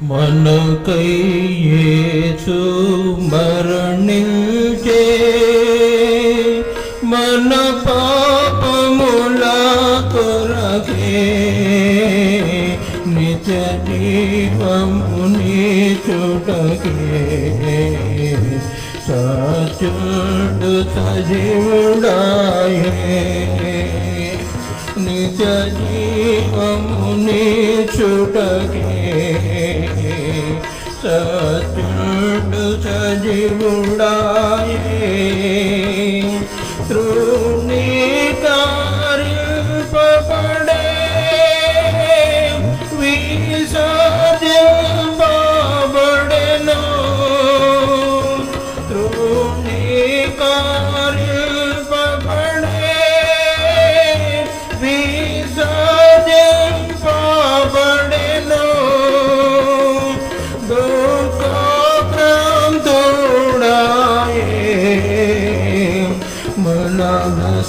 మనకై యేసు మరణించే మన పాపముల కొరకే నిత్య జీవముని చుటకే సచుడు సజీవుడాయే నిజ జీ సజీవుడాయే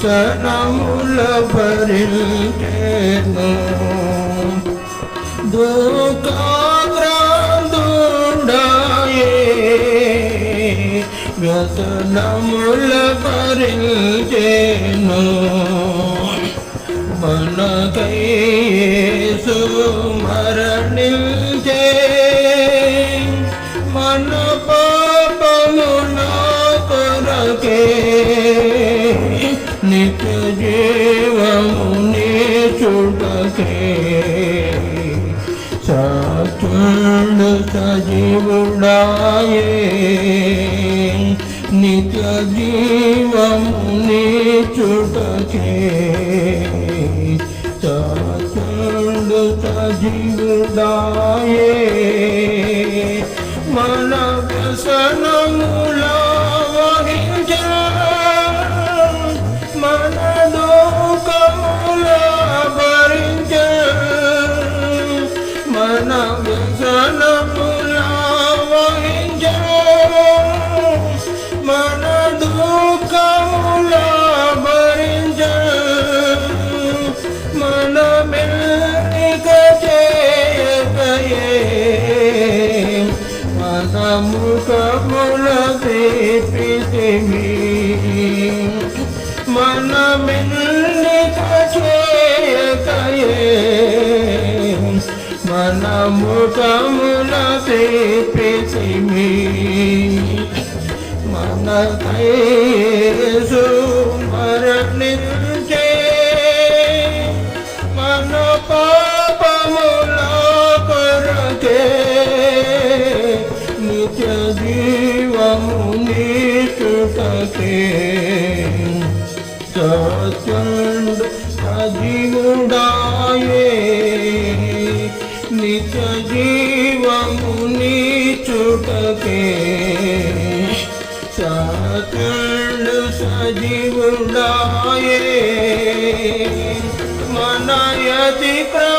వ్యసనముల భరించేను దుఃఖాక్రాంతుడాయే వ్యసనముల భరించేను మనకై యేసు మరణించే. మన పాపముల కొరకే. నిత్య జీవము చుటకే సాచుండు సజీవుడాయే. నిత్య జీవము చుటకే సాచుండు సజీవుడాయే. మన ప్రసన్న ಕಮಲದೇವಿ ಮನವಿಲ್ಲಿ ಕಥೆಯ ಕಯೇ ಮನಮು ಕಮಲದೇವಿ ಮನ ಕೈ ಸುಮರಣಿ ण्ड सजीण्डाये निजीवनि चुटके। सन् सजीवण्डाय मनयति प्र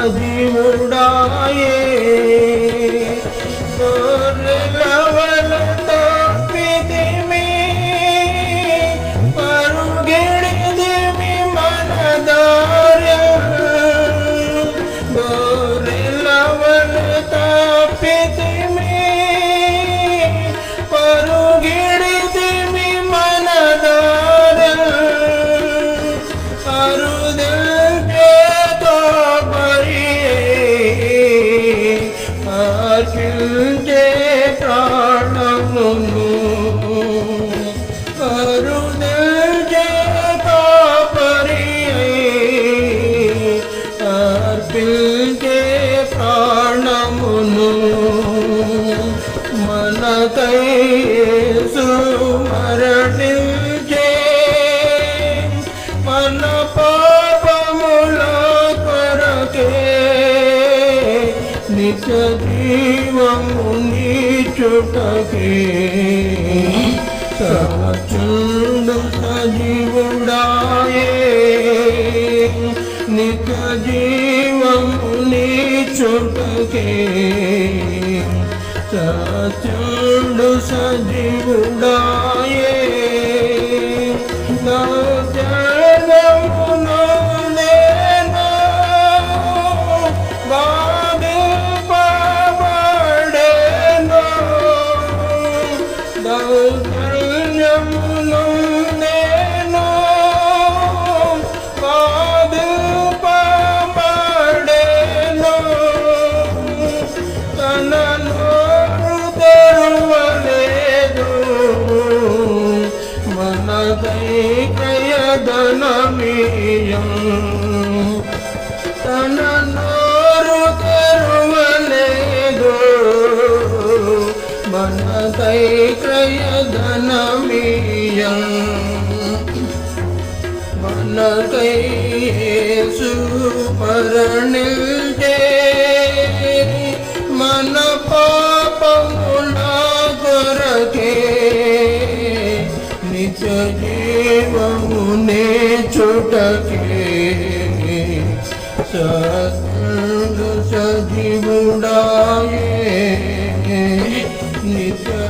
సజీవుడాయే నీచుటకే సచుండు సజీవుడాయే. నిత్య జీవము నీచుటకే సచుండు సజీవుడాయే నా కయదనమీయం తన నోరు తెరవలేదు మనకై క్రయధనమీయం మనకై యేసు మరణించే మన పాపముల కొరకే నిత్య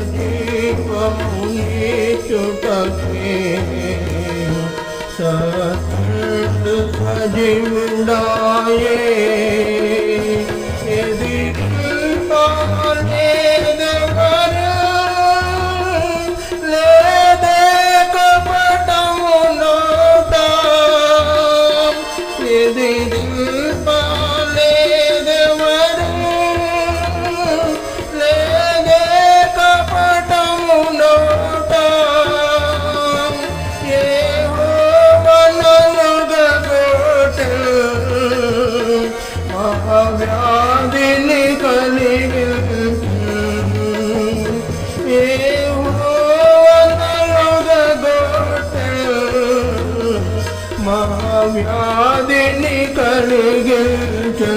మహావ్యాధిని కలిగించు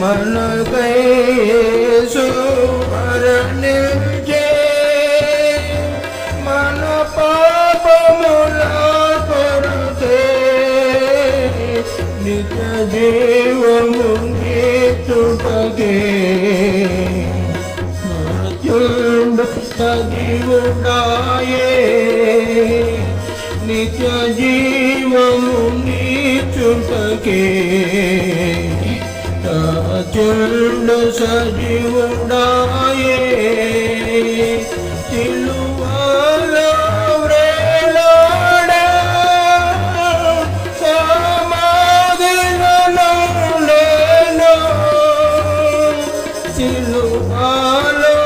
మనకై సుమరణించే మన పాపముల కొరకే నిత్య జీవము నిత్య జీవము నీచుటకే సచుండు సజీవుడాయే. సిలువలో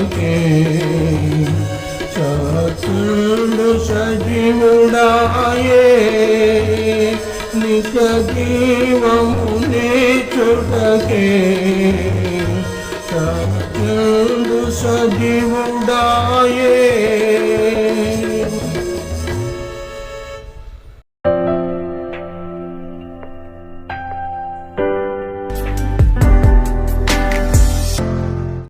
నీచుటకే సచుడు సజీవుడాయే నిత్య జీవము నీచుటకే సచుడు సజీవుడాయే